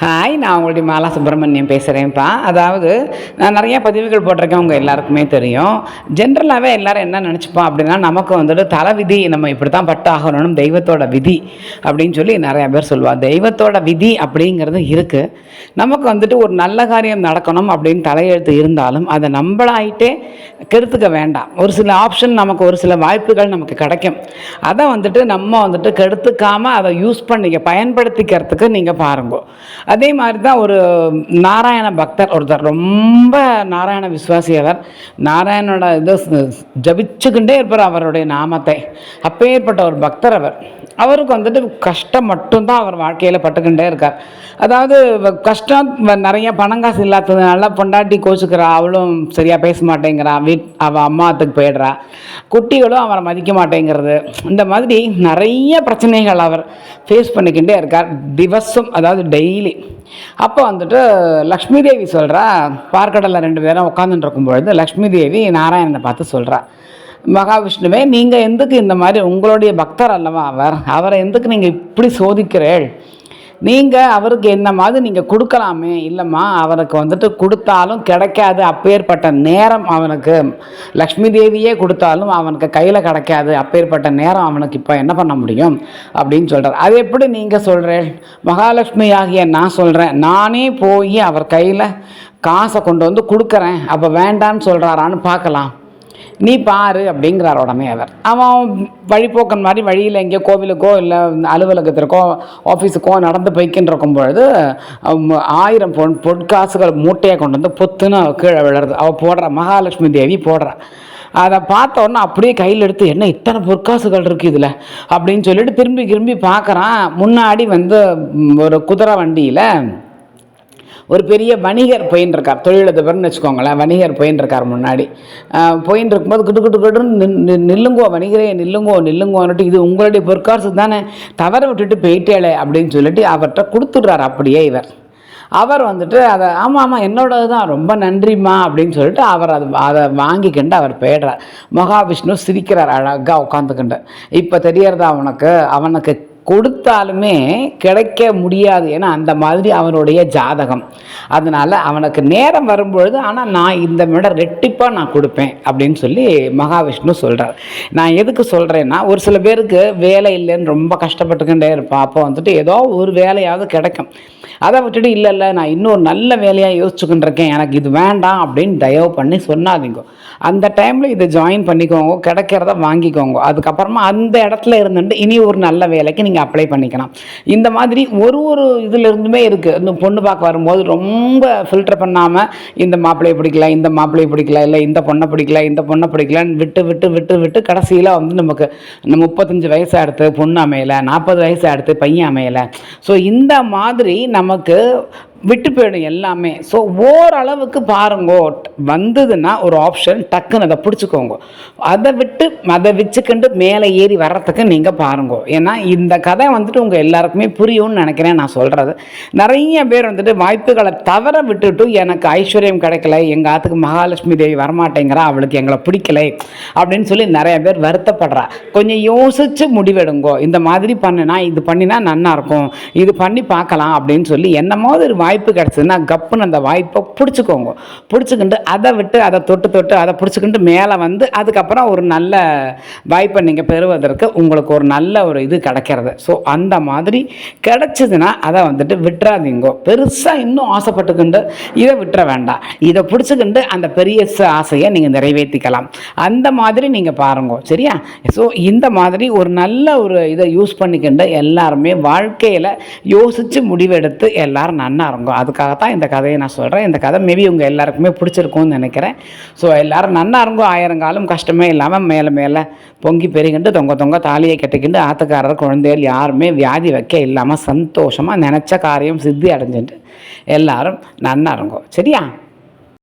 Hi நான் உங்களுடைய மாலா சுப்பிரமணியம் பேசுகிறேன்ப்பா அதாவது நான் நிறையா பதிவுகள் போட்டிருக்கேன் உங்கள் எல்லாருக்குமே தெரியும். ஜென்ரலாகவே எல்லாரும் என்ன நினச்சிப்போம் அப்படின்னா நமக்கு வந்துட்டு தலை விதி நம்ம இப்படி தான் பட்டு ஆகணும் தெய்வத்தோட விதி அப்படின்னு சொல்லி நிறையா பேர் சொல்லுவாள் தெய்வத்தோட விதி அப்படிங்கிறது இருக்குது நமக்கு வந்துட்டு ஒரு நல்ல காரியம் நடக்கணும் அப்படின்னு தலையெழுத்து இருந்தாலும் அதை நம்மளாயிட்டே கெடுத்துக்க வேண்டாம். ஒரு சில ஆப்ஷன் நமக்கு ஒரு சில வாய்ப்புகள் நமக்கு கிடைக்கும். அதை வந்துட்டு நம்ம வந்துட்டு கெடுத்துக்காமல் அதை யூஸ் பண்ணிக்க பயன்படுத்திக்கிறதுக்கு நீங்கள் பாருங்க. அதே மாதிரி தான் ஒரு நாராயண பக்தர் ஒருத்தர் ரொம்ப நாராயண விஸ்வாசி அவர். நாராயணோட இது ஜபிச்சுக்கிட்டே இருப்பார் அவருடைய நாமத்தை. அப்பேற்பட்ட ஒரு பக்தர் அவர். அவருக்கு வந்துட்டு கஷ்டம் மட்டும்தான் அவர் வாழ்க்கையில் பட்டுக்கிட்டே இருக்கார். அதாவது வ- கஷ்டம் வ- பணம் காசு இல்லாததுனால பொண்டாட்டி கோச்சுக்கிறா அவளும் சரியாக பேச மாட்டேங்கிறா வீட் அவள் அம்மாத்துக்கு போயிடுறா. குட்டிகளும் அவரை மதிக்க மாட்டேங்கிறது. இந்த மாதிரி நிறைய பிரச்சனைகள் அவர் ஃபேஸ் பண்ணிக்கிட்டே இருக்கார். திவசம் அதாவது டெய்லி அப்போ வந்துட்டு லக்ஷ்மி தேவி சொல்கிறா பார்க்கடலில் ரெண்டு பேரும் உட்காந்துட்டு இருக்கும்பொழுது லக்ஷ்மி தேவி நாராயணனை பார்த்து சொல்கிறா மகாவிஷ்ணுவே நீங்கள் எதுக்கு இந்த மாதிரி உங்களுடைய பக்தர் அல்லவா அவர்? அவரை எதுக்கு நீங்கள் இப்படி சோதிக்கிறேள் நீங்கள் அவருக்கு என்ன மாதிரி நீங்கள் கொடுக்கலாமே? இல்லைம்மா அவனுக்கு வந்துட்டு கொடுத்தாலும் கிடைக்காது. அப்பேற்பட்ட நேரம் அவனுக்கு லக்ஷ்மி தேவியே கொடுத்தாலும் அவனுக்கு கையில் கிடைக்காது. அப்பேற்பட்ட நேரம் அவனுக்கு இப்போ என்ன பண்ண முடியும்? அப்படின்னு சொல்கிறார் அது எப்படி நீங்கள் சொல்கிறேன் மகாலட்சுமி ஆகிய நான் சொல்கிறேன் நானே போய் அவர் கையில் காசை கொண்டு வந்து கொடுக்குறேன். அப்போ வேண்டான்னு சொல்கிறாரான்னு பார்க்கலாம். நீ பாரு அப்படிங்கிறார் உடனே அவர். அவன் வழிபோக்கன் மாதிரி வழியில் எங்கேயோ கோவிலுக்கோ இல்லை அலுவலகத்திற்கோ ஆஃபீஸுக்கோ நடந்து போய்க்கின்னு இருக்கும் பொழுது ஆயிரம் பொன் பொற்காசுகள் மூட்டையை கொண்டு வந்து பொத்துன்னு அவள் கீழே விழுறது. அவள் போடுறா மகாலட்சுமி தேவி போடுறா. அதை பார்த்த உடனே அப்படியே கையில் எடுத்து என்ன இத்தனை பொற்காசுகள் இருக்குது இதில்? அப்படின்னு சொல்லிட்டு திரும்பி திரும்பி பார்க்குறான். முன்னாடி வந்து ஒரு குதிரை வண்டியில் ஒரு பெரிய வணிகர் போயின்னு இருக்கார் தொழிலதிபர்னு வச்சுக்கோங்களேன் வணிகர் போயின்னு முன்னாடி. போயின்னு இருக்கும்போது கிட்டு கிட்டு கிட்டுன்னு நின் நில்லுங்கோ வணிகரே நில்லுங்கோ நில்லுங்கோன்னுட்டு இது உங்களுடைய பொற்காசு தானே தவற விட்டுட்டு போயிட்டேளே அப்படின்னு சொல்லிட்டு அவர்கிட்ட கொடுத்துட்றாரு அப்படியே இவர். அவர் வந்துட்டு அதை ஆமாம் ஆமாம் என்னோடது தான் ரொம்ப நன்றிம்மா அப்படின்னு சொல்லிட்டு அவர் அதை அதை வாங்கிக்கிண்டு அவர் போயிடுறார். மகாவிஷ்ணு சிரிக்கிறார் அழகாக உட்காந்துக்கிண்டு இப்போ தெரியறதா அவனுக்கு அவனுக்கு கொடுத்தாலுமே கிடைக்க முடியாது ஏன்னா அந்த மாதிரி அவனுடைய ஜாதகம். அதனால் அவனுக்கு நேரம் வரும்பொழுது ஆனால் நான் இந்த விட ரெட்டிப்பாக நான் கொடுப்பேன் அப்படின்னு சொல்லி மகாவிஷ்ணு சொல்கிறார் நான் எதுக்கு சொல்கிறேன்னா ஒரு சில பேருக்கு வேலை இல்லைன்னு ரொம்ப கஷ்டப்பட்டுக்கிட்டே இருப்பான் அப்போ வந்துட்டு ஏதோ ஒரு வேலையாவது கிடைக்கும். அதை விட்டுட்டு இல்லை இல்லை நான் இன்னொரு நல்ல வேலையாக யோசிச்சுக்கிட்டு இருக்கேன் எனக்கு இது வேண்டாம் அப்படின்னு தயவு பண்ணி சொன்னாதீங்க. அந்த டைமில் இதை ஜாயின் பண்ணிக்கோங்க கிடைக்கிறத வாங்கிக்கோங்க. அதுக்கப்புறமா அந்த இடத்துல இருந்துட்டு இனி ஒரு நல்ல வேலைக்கு நீங்கள் அப்ளை பண்ணிக்கலாம். இந்த மாதிரி ஒரு ஒரு இதுல இருந்துமே இருக்குது இந்த பொண்ணு பார்க்க வரும்போது ரொம்ப ஃபில்டர் பண்ணாமல் இந்த மாப்பிள்ளையை பிடிக்கல இந்த மாப்பிள்ளையை பிடிக்கல இல்லை இந்த பொண்ணை பிடிக்கல இந்த பொண்ணை பிடிக்கலன்னு விட்டு விட்டு விட்டு விட்டு கடைசியில் வந்து நமக்கு முப்பத்தஞ்சு வயசு அடுத்து பொண்ணு அமையலை நாற்பது வயசு அடுத்து பையன் அமையலை. ஸோ இந்த மாதிரி நமக்கு விட்டு போயிடும் எல்லாமே. ஸோ ஓரளவுக்கு பாருங்கோ வந்ததுன்னா ஒரு ஆப்ஷன் டக்குன்னு அதை பிடிச்சிக்கோங்க. அதை விட்டு அதை வச்சுக்கிண்டு மேலே ஏறி வர்றதுக்கு நீங்கள் பாருங்கோ. ஏன்னா இந்த கதை வந்துட்டு உங்கள் எல்லாருக்குமே புரியும்னு நினைக்கிறேன் நான் சொல்கிறது நிறைய பேர் வந்துட்டு வாய்ப்புகளை தவற விட்டுட்டு எனக்கு ஐஸ்வர்யம் கிடைக்கல எங்கள் ஆத்துக்கு மகாலட்சுமி தேவி வரமாட்டேங்கிறா அவளுக்கு எங்களை பிடிக்கலை அப்படின்னு சொல்லி நிறைய பேர் வருத்தப்படுறா. கொஞ்சம் யோசிச்சு முடிவெடுங்கோ. இந்த மாதிரி பண்ணினா இது பண்ணினா நல்லாயிருக்கும் இது பண்ணி பார்க்கலாம் அப்படின்னு சொல்லி என்னமோ ஒரு வாய்ப்பு கிடச்சதுன்னா கப்புன்னு அந்த வாய்ப்பை பிடிச்சிக்கோங்க. பிடிச்சிக்கிண்டு அதை விட்டு அதை தொட்டு தொட்டு அதை பிடிச்சிக்கிண்டு மேலே வந்து அதுக்கப்புறம் ஒரு நல்ல வாய்ப்பை நீங்கள் பெறுவதற்கு உங்களுக்கு ஒரு நல்ல ஒரு இது கிடைக்கிறது. ஸோ அந்த மாதிரி கிடச்சிதுன்னா அதை வந்துட்டு விட்டுறாதீங்க. பெருசாக இன்னும் ஆசைப்பட்டுக்கிண்டு இதை விட்டுற வேண்டாம். இதை பிடிச்சிக்கிண்டு அந்த பெரிய ஆசையை நீங்கள் நிறைவேற்றிக்கலாம். அந்த மாதிரி நீங்கள் பாருங்க. சரியா? ஸோ இந்த மாதிரி ஒரு நல்ல ஒரு இதை யூஸ் பண்ணிக்கிண்டு எல்லாருமே வாழ்க்கையில் யோசித்து முடிவெடுத்து எல்லோரும் நன்னா இருங்கோ அதுக்காகத்தான் இந்த கதையை நான் சொல்கிறேன் இந்த கதை மேபி உங்கள் எல்லாருக்குமே பிடிச்சிருக்கும்னு நினைக்கிறேன். ஸோ எல்லோரும் நன்னா இருங்கோ ஆயிரங்காலம் கஷ்டமே இல்லாமல் மேலே மேலே பொங்கி பெருகிண்டு தொங்க தொங்க தாலியை கட்டிக்கிண்டு ஆத்துக்காரர் குழந்தைகள் யாருமே வியாதி வைக்க இல்லாமல் சந்தோஷமாக நினச்ச காரியம் சித்தி அடைஞ்சிட்டு எல்லாரும் நன்னா இருங்கோ சரியா?